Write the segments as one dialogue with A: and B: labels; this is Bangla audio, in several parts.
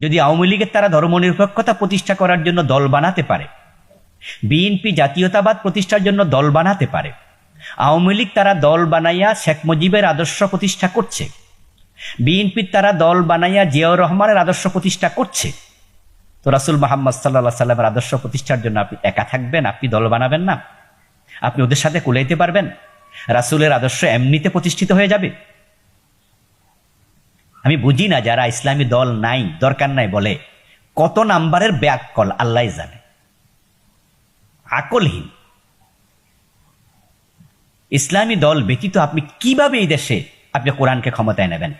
A: যদি আওয়ামী লীগের তারা ধর্মনিরপেক্ষতা প্রতিষ্ঠা করার জন্য দল বানাতে পারে বিএনপি জাতীয়তাবাদ প্রতিষ্ঠার জন্য দল বানাতে পারে, আওয়ামী লীগ তারা দল বানাইয়া শেখ মুজিবের আদর্শ প্রতিষ্ঠা করছে বিএনপির তারা দল বানাইয়া জিয়াউর রহমানের আদর্শ প্রতিষ্ঠা করছে, তো রাসুল মোহাম্মদ সাল্লাহ সাল্লামের আদর্শ প্রতিষ্ঠার জন্য আপনি একা থাকবেন, আপনি দল বানাবেন না। আপনি ওদের সাথে কুলাইতে পারবেন। রাসুলের আদর্শ এমনিতে প্রতিষ্ঠিত হয়ে যাবে। আমি বুঝি না যারা ইসলামী দল নাই, দরকার নাই বলে। কত নাম্বারের ব্যাক কল আল্লাহ জানে। আকলহীন। ইসলামী দল ব্যতীত আপনি কীভাবে এই দেশে আপনি কোরআনকে ক্ষমতায় নেবেন?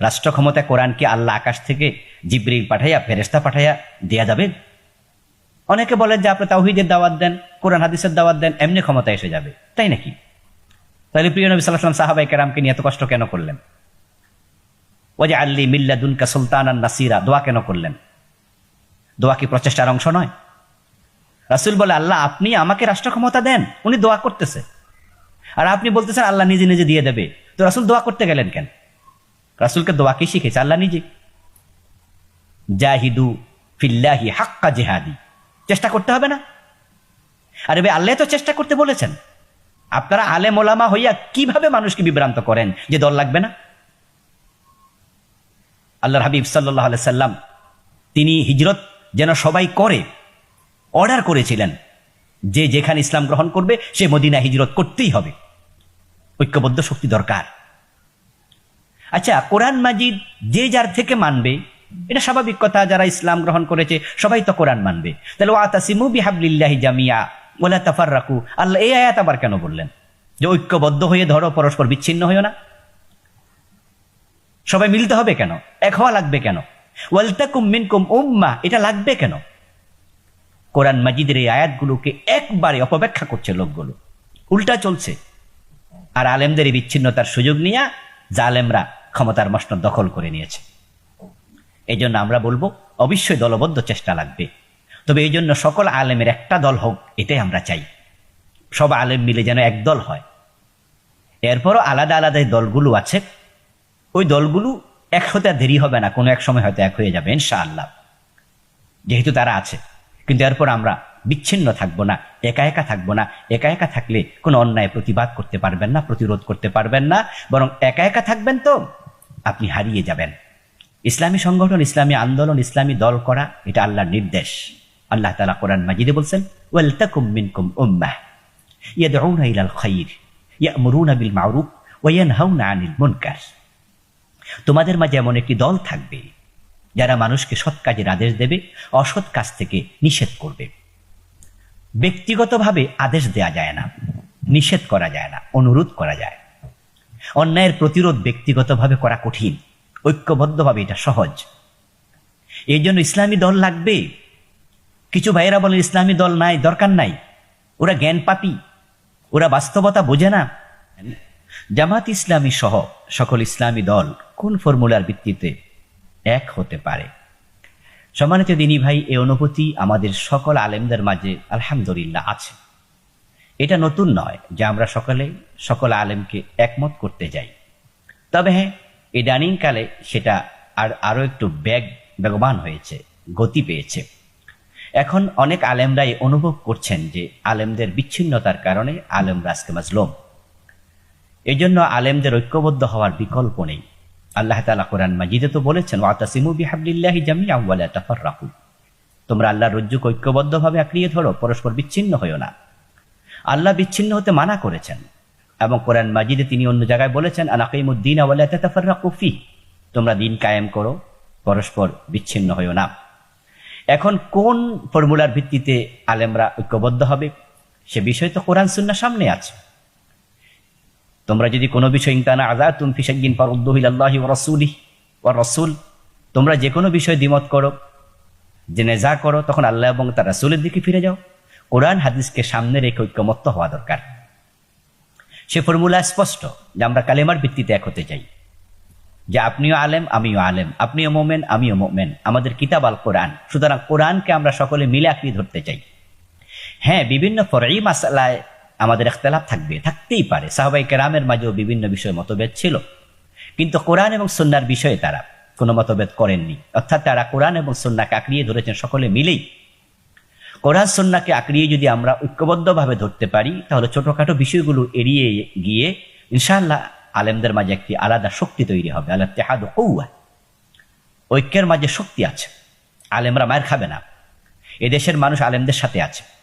A: রাষ্ট্র ক্ষমতায় কোরআনকে আল্লাহ আকাশ থেকে জিব্রিল পাঠাইয়া ফেরেস্তা পাঠাইয়া দেয়া যাবে? অনেকে বলেন যে আপনি তাওহিদের দাওয়াত দেন, কোরআন হাদিসের দাওয়াত দেন, এমনি ক্ষমতা এসে যাবে। তাই নাকি? তাহলে প্রিয় নবী সাল্লাহ সাহাবাই কেরামকে নিয়ে এত কষ্ট কেন করলেন? ওজে আল্লি মিল্লাদুনকা সুলতান আর নাসিরা। দোয়া কেন করলেন? দোয়া কি প্রচেষ্টার অংশ নয়? রাসুল বলে, আল্লাহ, আপনি আমাকে রাষ্ট্র ক্ষমতা দেন। উনি দোয়া করতেছে। আর আপনি বলতেছেন, আল্লাহ নিজে নিজে দিয়ে দেবে। তো রাসুল দোয়া করতে গেলেন কেন? রাসুলকে দোয়া কি শিখেছে? আল্লাহ নিজে। জাহিদু ফিল্লাহি হাক্কা জেহাদি। চেষ্টা করতে হবে না? আরে ভাই, আল্লাহ তো চেষ্টা করতে বলেছেন। আপনারা আলেম ওলামা হইয়া কীভাবে মানুষকে বিভ্রান্ত করেন? যে দল লাগবে না? আল্লাহর হাবিব সাল্লাহ সাল্লাম, তিনি হিজরত যেন সবাই করে, অর্ডার করেছিলেন যে যেখানে ইসলাম গ্রহণ করবে, সে মদিনা হিজরত করতেই হবে। ঐক্যবদ্ধ শক্তি দরকার। আচ্ছা কোরআন মাজিদ যে যার থেকে মানবে, এটা স্বাভাবিক কথা, যারা ইসলাম গ্রহণ করেছে, সবাই তো কোরআন মানবে। তাহলে ও আতাসিমু বিহাবলিল্লাহি জামিয়া ওলা তাফার রাখু আল্লাহ এই আয়াত আবার কেন বললেন? যে ঐক্যবদ্ধ হয়ে ধরো, পরস্পর বিচ্ছিন্ন হয়েও না। সবাই মিলতে হবে কেন? এক হওয়া লাগবে কেন? ওয়ালতাকুম মিনকুম উম্মা এটা লাগবে কেন? কোরআন মাজিদের এই আয়াতগুলোকে একবারে অপব্যাখ্যা করছে লোকগুলো। উল্টা চলছে। আর আলেমদের এই বিচ্ছিন্নতার সুযোগ নিয়ে জালেমরা ক্ষমতার মসনদ দখল করে নিয়েছে। এই জন্য আমরা বলব, অবশ্যই দলবদ্ধ চেষ্টা লাগবে। তবে এই জন্য সকল আলেমের একটা দল হোক, এটাই আমরা চাই। সব আলেম মিলে যেন এক দল হয়। এরপরও আলাদা আলাদা দলগুলো আছে। ওই দলগুলো এক হতে আর দেরি হবে না, কোনো এক সময় হয়তো এক হয়ে যাবে, ইনশাআল্লাহ। যেহেতু তারা আছে, কিন্তু এরপর আমরা বিচ্ছিন্ন থাকব না, একা একা থাকব না, একা একা থাকলে কোনো অন্যায় প্রতিবাদ করতে পারবেন না, প্রতিরোধ করতে পারবেন না, বরং একা একা থাকবেন তো আপনি হারিয়ে যাবেন। ইসলামী সংগঠন, ইসলামী আন্দোলন, ইসলামী দল করা, এটা আল্লাহর নির্দেশ। আল্লাহ তালা কোরআন মাজিদে বলছেন ওয়াল তাকুম মিনকুম উম্মাহ, ইয়াদউনা ইলাল খাইর, ইয়ামুরুনা বিল মারুফ, ওয়া ইয়ানহাউনা আনিল মুনকার। তোমাদের মাঝে এমন একটি দল থাকবে, যারা মানুষকে সৎ কাজের আদেশ দেবে, অসৎ কাজ থেকে নিষেধ করবে। ব্যক্তিগতভাবে আদেশ দেয়া যায় না, নিষেধ করা যায় না, অনুরোধ করা যায়। অন্যায়ের প্রতিরোধ ব্যক্তিগতভাবে করা কঠিন, ঐক্যবদ্ধভাবে এটা সহজ। এই জন্য ইসলামী দল লাগবে। কিছু ভাইয়েরা বলেন, ইসলামী দল নাই, দরকার নাই। ওরা জ্ঞান পাপি ওরা বাস্তবতা বোঝে না। জামাত ইসলামী সহ সকল ইসলামী দল কোন ফর্মুলার ভিত্তিতে এক হতে পারে? সম্মানিত দিনী ভাই এই অনুভূতি আমাদের সকল আলেমদের মাঝে আলহামদুলিল্লাহ আছে। এটা নতুন নয় যে আমরা সকলে সকল আলেমকে একমত করতে যাই। তবে হ্যাঁ ইদানিংকালে সেটা আর আরও একটু ব্যাগ বেগবান হয়েছে, গতি পেয়েছে। এখন অনেক আলেমরাই অনুভব করছেন যে আলেমদের বিচ্ছিন্নতার কারণে আলেমরা আজকে মাজলুম। এই জন্য আলেমদের ঐক্যবদ্ধ হওয়ার বিকল্প নেই। আল্লাহ তালা কোরআন মাজিদে তো বলেছেন, ওয়াতাসিমু বিহাবলিল্লাহি জামিয়া ওয়ালা তাফাররাকু। তোমরা আল্লাহর রজ্জুকে ঐক্যবদ্ধভাবে আঁকড়িয়ে ধরো, পরস্পর বিচ্ছিন্ন হইও না। আল্লাহ বিচ্ছিন্ন হতে মানা করেছেন এবং কোরআন মাজিদে তিনি অন্য জায়গায় বলেছেন আনাকিমুদ্দিন আওয়ালা তাফাররাকু ফি। তোমরা দিন কায়েম করো, পরস্পর বিচ্ছিন্ন হইও না। এখন কোন ফর্মুলার ভিত্তিতে আলেমরা ঐক্যবদ্ধ হবে, সে বিষয় তো কোরআন সুন্না সামনে আছে। তোমরা যদি কোনো বিষয় ইনতানা আজা তুম ফিসাগিন ফারুদ্দহিল আল্লাহি ও রসুলি ও রসুল তোমরা যে কোনো বিষয় দ্বিমত করো যে নেজা করো, তখন আল্লাহ এবং তার রাসুলের দিকে ফিরে যাও। কোরআন হাদিসকে সামনে রেখে ঐক্যমত্ত হওয়া দরকার। সে ফর্মুলা স্পষ্ট যে আমরা কালেমার ভিত্তিতে এক হতে চাই। যে আপনিও আলেম, আমিও আলেম, আপনিও মোমেন, আমিও মোমেন, আমাদের কিতাব আল কোরআন। সুতরাং কোরআনকে আমরা সকলে মিলে আঁকড়িয়ে ধরতে চাই। হ্যাঁ বিভিন্ন ফরাই মাসালায় আমাদের একতলাপ থাকবে, থাকতেই পারে। সাহবাই কেরামের মাঝেও বিভিন্ন বিষয়ে মতভেদ ছিল। কিন্তু কোরআন এবং সন্ন্যার বিষয়ে তারা কোনো মতভেদ করেননি। অর্থাৎ তারা কোরআন এবং সন্নাকে আঁকড়িয়ে ধরেছেন সকলে মিলেই। কোরআন, সন্নাকে আঁকড়িয়ে যদি আমরা ঐক্যবদ্ধভাবে ধরতে পারি, তাহলে ছোটখাটো বিষয়গুলো এড়িয়ে গিয়ে ইনশাআল্লাহ আলেমদের মাঝে একটি আলাদা শক্তি তৈরি হবে। আল্লাহ তেহাদ কৌয়া ঐক্যের মাঝে শক্তি আছে। আলেমরা মায়ের খাবে না। এদেশের মানুষ আলেমদের সাথে আছে।